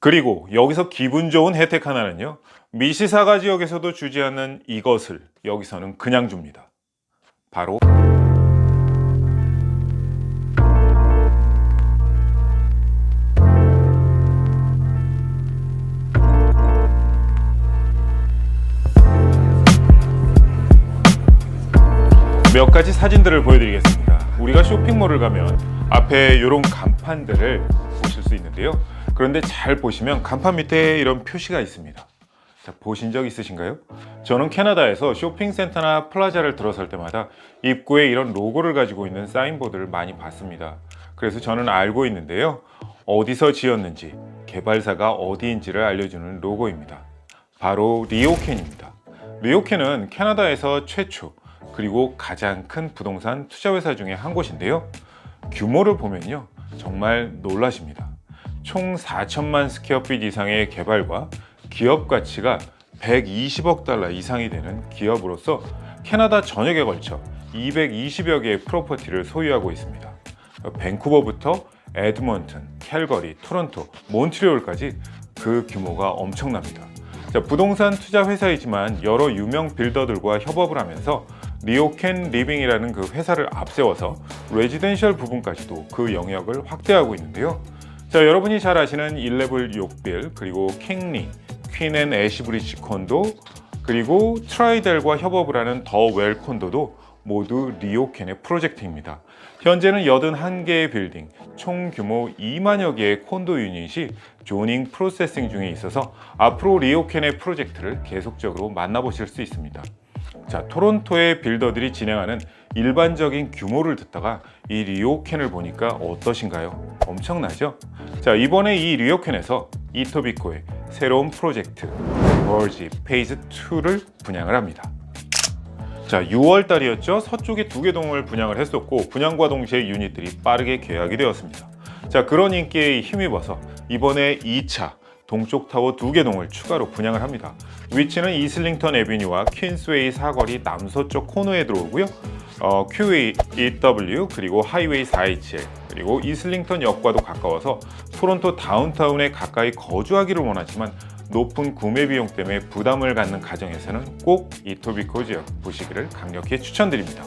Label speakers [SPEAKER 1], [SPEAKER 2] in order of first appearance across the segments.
[SPEAKER 1] 그리고 여기서 기분 좋은 혜택 하나는요. 미시사가 지역에서도 주지 않는 이것을 여기서는 그냥 줍니다. 바로 몇 가지 사진들을 보여드리겠습니다. 우리가 쇼핑몰을 가면 앞에 이런 간판들을 보실 수 있는데요. 그런데 잘 보시면 간판 밑에 이런 표시가 있습니다. 자, 보신 적 있으신가요? 저는 캐나다에서 쇼핑센터나 플라자를 들어설 때마다 입구에 이런 로고를 가지고 있는 사인보드를 많이 봤습니다. 그래서 저는 알고 있는데요. 어디서 지었는지, 개발사가 어디인지를 알려주는 로고입니다. 바로 리오켄입니다. 리오켄은 캐나다에서 최초 그리고 가장 큰 부동산 투자회사 중에 한 곳인데요. 규모를 보면요. 정말 놀라십니다. 총 4천만 스퀘어핏 이상의 개발과 기업 가치가 120억 달러 이상이 되는 기업으로서 캐나다 전역에 걸쳐 220여 개의 프로퍼티를 소유하고 있습니다. 밴쿠버부터 에드먼튼, 캘거리, 토론토, 몬트리올까지 그 규모가 엄청납니다. 자, 부동산 투자 회사이지만 여러 유명 빌더들과 협업을 하면서 리오켄 리빙이라는 그 회사를 앞세워서 레지덴셜 부분까지도 그 영역을 확대하고 있는데요. 자, 여러분이 잘 아시는 11 욕빌 그리고 킹리, 퀸앤 애시브리지 콘도 그리고 트라이델과 협업을 하는 더 웰 콘도도 모두 리오켄의 프로젝트입니다. 현재는 81개의 빌딩, 총 규모 2만여 개의 콘도 유닛이 조닝 프로세싱 중에 있어서 앞으로 리오켄의 프로젝트를 계속적으로 만나보실 수 있습니다. 자, 토론토의 빌더들이 진행하는 일반적인 규모를 듣다가 이 리오켄을 보니까 어떠신가요? 엄청나죠? 자, 이번에 이 리오켄에서 이토비코의 새로운 프로젝트 버지 페이즈 2를 분양을 합니다. 자, 6월 달이었죠. 서쪽에 두 개 동을 분양을 했었고 분양과 동시에 유닛들이 빠르게 계약이 되었습니다. 자, 그런 인기에 힘입어서 이번에 2차 동쪽 타워 두 개 동을 추가로 분양을 합니다. 위치는 이슬링턴 에비뉴와 퀸스웨이 사거리 남서쪽 코너에 들어오고요. 어, QEW 그리고 하이웨이 427 그리고 이슬링턴 역과도 가까워서 토론토 다운타운에 가까이 거주하기를 원하지만 높은 구매 비용 때문에 부담을 갖는 가정에서는 꼭 이토비코 지역 보시기를 강력히 추천드립니다.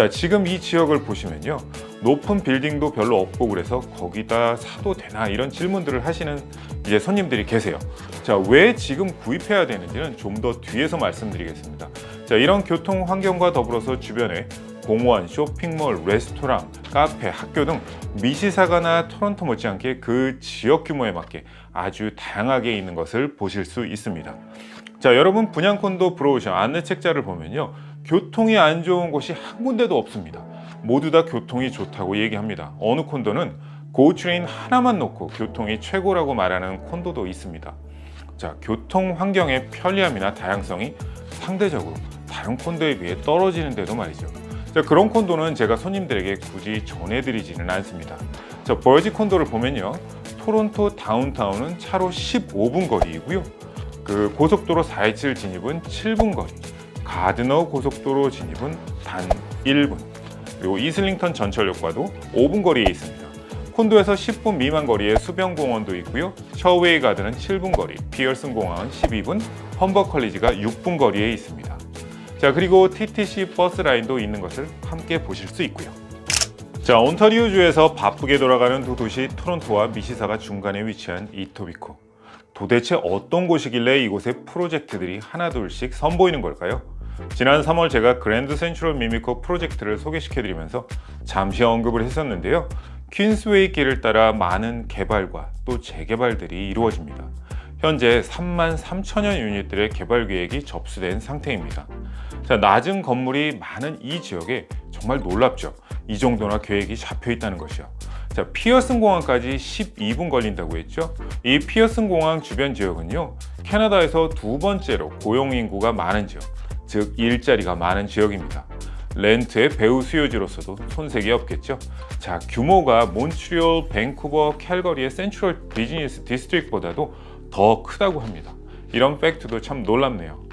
[SPEAKER 1] 자, 지금 이 지역을 보시면요. 높은 빌딩도 별로 없고 그래서 거기다 사도 되나 이런 질문들을 하시는 이제 손님들이 계세요. 자, 왜 지금 구입해야 되는지는 좀 더 뒤에서 말씀드리겠습니다. 자, 이런 교통 환경과 더불어서 주변에 공원, 쇼핑몰, 레스토랑, 카페, 학교 등 미시사가나 토론토 못지않게 그 지역 규모에 맞게 아주 다양하게 있는 것을 보실 수 있습니다. 자, 여러분 분양 콘도 브로우셔 안내 책자를 보면요. 교통이 안 좋은 곳이 한 군데도 없습니다. 모두 다 교통이 좋다고 얘기합니다. 어느 콘도는 고트레인 하나만 놓고 교통이 최고라고 말하는 콘도도 있습니다. 자, 교통 환경의 편리함이나 다양성이 상대적으로 다른 콘도에 비해 떨어지는데도 말이죠. 자, 그런 콘도는 제가 손님들에게 굳이 전해드리지는 않습니다. 자, 버지 콘도를 보면요. 토론토 다운타운은 차로 15분 거리이고요. 그 고속도로 427 진입은 7분 거리, 가드너 고속도로 진입은 단 1분, 그리고 이슬링턴 전철역과도 5분 거리에 있습니다. 콘도에서 10분 미만 거리에 수변공원도 있고요. 셔웨이 가드는 7분 거리, 피어슨 공항은 12분, 험버 컬리지가 6분 거리에 있습니다. 자 그리고 TTC 버스 라인도 있는 것을 함께 보실 수 있고요. 자 온타리오주에서 바쁘게 돌아가는 두 도시 토론토와 미시사가 중간에 위치한 이토비코. 도대체 어떤 곳이길래 이곳에 프로젝트들이 하나둘씩 선보이는 걸까요? 지난 3월 제가 그랜드 센트럴 미미코 프로젝트를 소개시켜드리면서 잠시 언급을 했었는데요. 퀸스웨이 길을 따라 많은 개발과 또 재개발들이 이루어집니다. 현재 3만 3천여 유닛들의 개발 계획이 접수된 상태입니다. 자, 낮은 건물이 많은 이 지역에 정말 놀랍죠. 이 정도나 계획이 잡혀 있다는 것이요. 자, 피어슨 공항까지 12분 걸린다고 했죠. 이 피어슨 공항 주변 지역은요, 캐나다에서 두 번째로 고용 인구가 많은 지역, 즉 일자리가 많은 지역입니다. 렌트의 배후 수요지로서도 손색이 없겠죠. 자, 규모가 몬트리올, 밴쿠버, 캘거리의 센트럴 비즈니스 디스트릭보다도 더 크다고 합니다. 이런 팩트도 참 놀랍네요.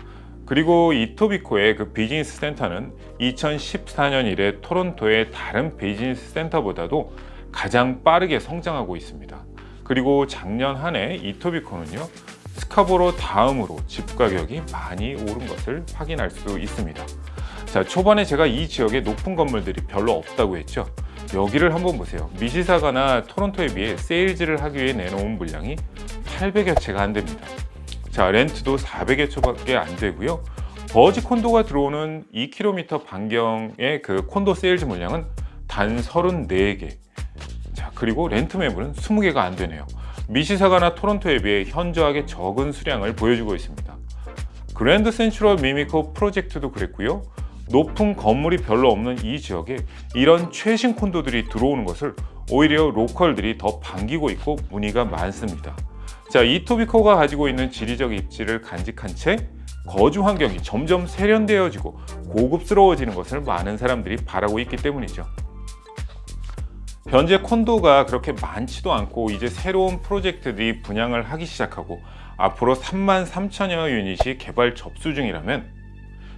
[SPEAKER 1] 그리고 이토비코의 그 비즈니스 센터는 2014년 이래 토론토의 다른 비즈니스 센터보다도 가장 빠르게 성장하고 있습니다. 그리고 작년 한 해 이토비코는요. 스카보로 다음으로 집 가격이 많이 오른 것을 확인할 수 있습니다. 자, 초반에 제가 이 지역에 높은 건물들이 별로 없다고 했죠. 여기를 한번 보세요. 미시사가나 토론토에 비해 세일즈를 하기 위해 내놓은 물량이 800여 채가 안 됩니다. 자, 렌트도 400여 채밖에 안 되고요. 버지 콘도가 들어오는 2km 반경의 그 콘도 세일즈 물량은 단 34개. 자, 그리고 렌트 매물은 20개가 안 되네요. 미시사가나 토론토에 비해 현저하게 적은 수량을 보여주고 있습니다. 그랜드 센트럴 미미코 프로젝트도 그랬고요. 높은 건물이 별로 없는 이 지역에 이런 최신 콘도들이 들어오는 것을 오히려 로컬들이 더 반기고 있고 문의가 많습니다. 자, 이토비코가 가지고 있는 지리적 입지를 간직한 채 거주 환경이 점점 세련되어지고 고급스러워지는 것을 많은 사람들이 바라고 있기 때문이죠. 현재 콘도가 그렇게 많지도 않고 이제 새로운 프로젝트들이 분양을 하기 시작하고 앞으로 3만 3천여 유닛이 개발 접수 중이라면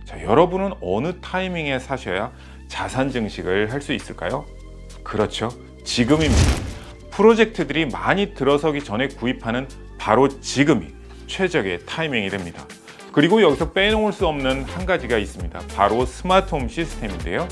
[SPEAKER 1] 자, 여러분은 어느 타이밍에 사셔야 자산 증식을 할 수 있을까요? 그렇죠. 지금입니다. 프로젝트들이 많이 들어서기 전에 구입하는 바로 지금이 최적의 타이밍이 됩니다. 그리고 여기서 빼놓을 수 없는 한 가지가 있습니다. 바로 스마트홈 시스템인데요.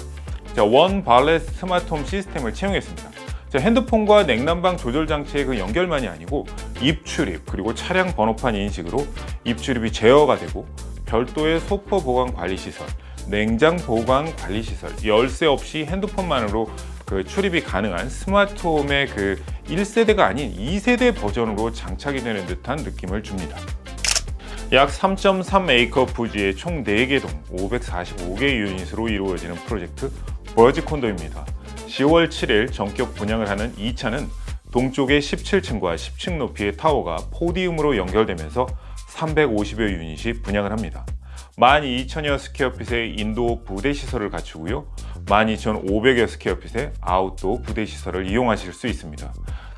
[SPEAKER 1] 자, 원 발레스 스마트홈 시스템을 채용했습니다. 자, 핸드폰과 냉난방 조절 장치의 그 연결만이 아니고 입출입 그리고 차량 번호판 인식으로 입출입이 제어가 되고 별도의 소포 보관 관리 시설, 냉장 보관 관리 시설, 열쇠 없이 핸드폰만으로 그 출입이 가능한 스마트홈의 그 1세대가 아닌 2세대 버전으로 장착이 되는 듯한 느낌을 줍니다. 약 3.3 에이커 부지의 총 4개 동 545개 유닛으로 이루어지는 프로젝트 버지 콘도입니다. 10월 7일 전격 분양을 하는 2차는 동쪽의 17층과 10층 높이의 타워가 포디움으로 연결되면서 350여 유닛이 분양을 합니다. 12,000여 스퀘어핏의 인도 부대 시설을 갖추고요. 12,500여 스퀘어핏의 아웃도어 부대 시설을 이용하실 수 있습니다.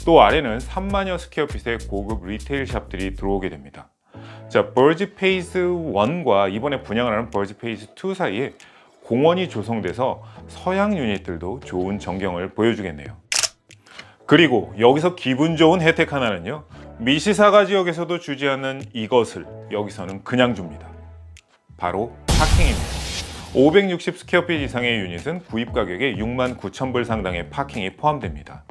[SPEAKER 1] 또 아래는 3만여 스퀘어핏의 고급 리테일 샵들이 들어오게 됩니다. 자, 버지 페이스 1과 이번에 분양을 하는 버지 페이스 2 사이에 공원이 조성돼서 서양 유닛들도 좋은 전경을 보여주겠네요. 그리고 여기서 기분 좋은 혜택 하나는요. 미시사가 지역에서도 주지 않는 이것을 여기서는 그냥 줍니다. 바로 파킹입니다. 560 스퀘어핏 이상의 유닛은 구입 가격에 6만 9천 불 상당의 파킹이 포함됩니다.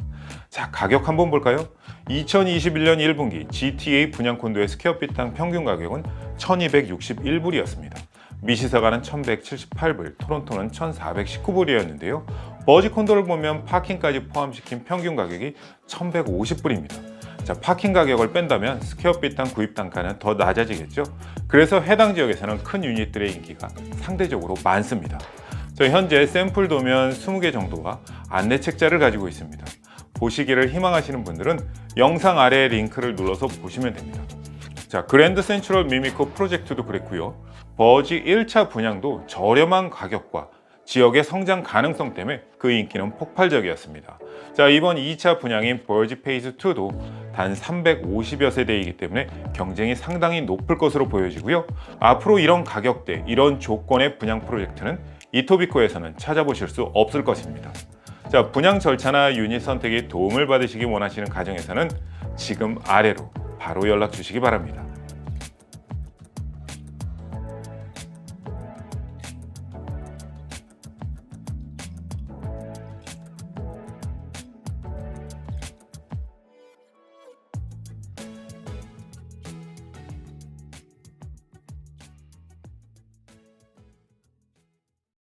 [SPEAKER 1] 자, 가격 한번 볼까요? 2021년 1분기 GTA 분양 콘도의 스퀘어핏당 평균 가격은 1261불이었습니다. 미시사가는 1178불, 토론토는 1419불이었는데요. 버지 콘도를 보면 파킹까지 포함시킨 평균 가격이 1150불입니다. 자, 파킹 가격을 뺀다면 스퀘어핏당 구입 단가는 더 낮아지겠죠. 그래서 해당 지역에서는 큰 유닛들의 인기가 상대적으로 많습니다. 저 현재 샘플 도면 20개 정도와 안내 책자를 가지고 있습니다. 보시기를 희망하시는 분들은 영상 아래 링크를 눌러서 보시면 됩니다. 자, 그랜드 센트럴 미미코 프로젝트도 그랬고요. 버지 1차 분양도 저렴한 가격과 지역의 성장 가능성 때문에 그 인기는 폭발적이었습니다. 자, 이번 2차 분양인 버지 페이스 2도 단 350여 세대이기 때문에 경쟁이 상당히 높을 것으로 보여지고요. 앞으로 이런 가격대, 이런 조건의 분양 프로젝트는 이토비코에서는 찾아보실 수 없을 것입니다. 자, 분양 절차나 유닛 선택에 도움을 받으시기 원하시는 가정에서는 지금 아래로 바로 연락 주시기 바랍니다.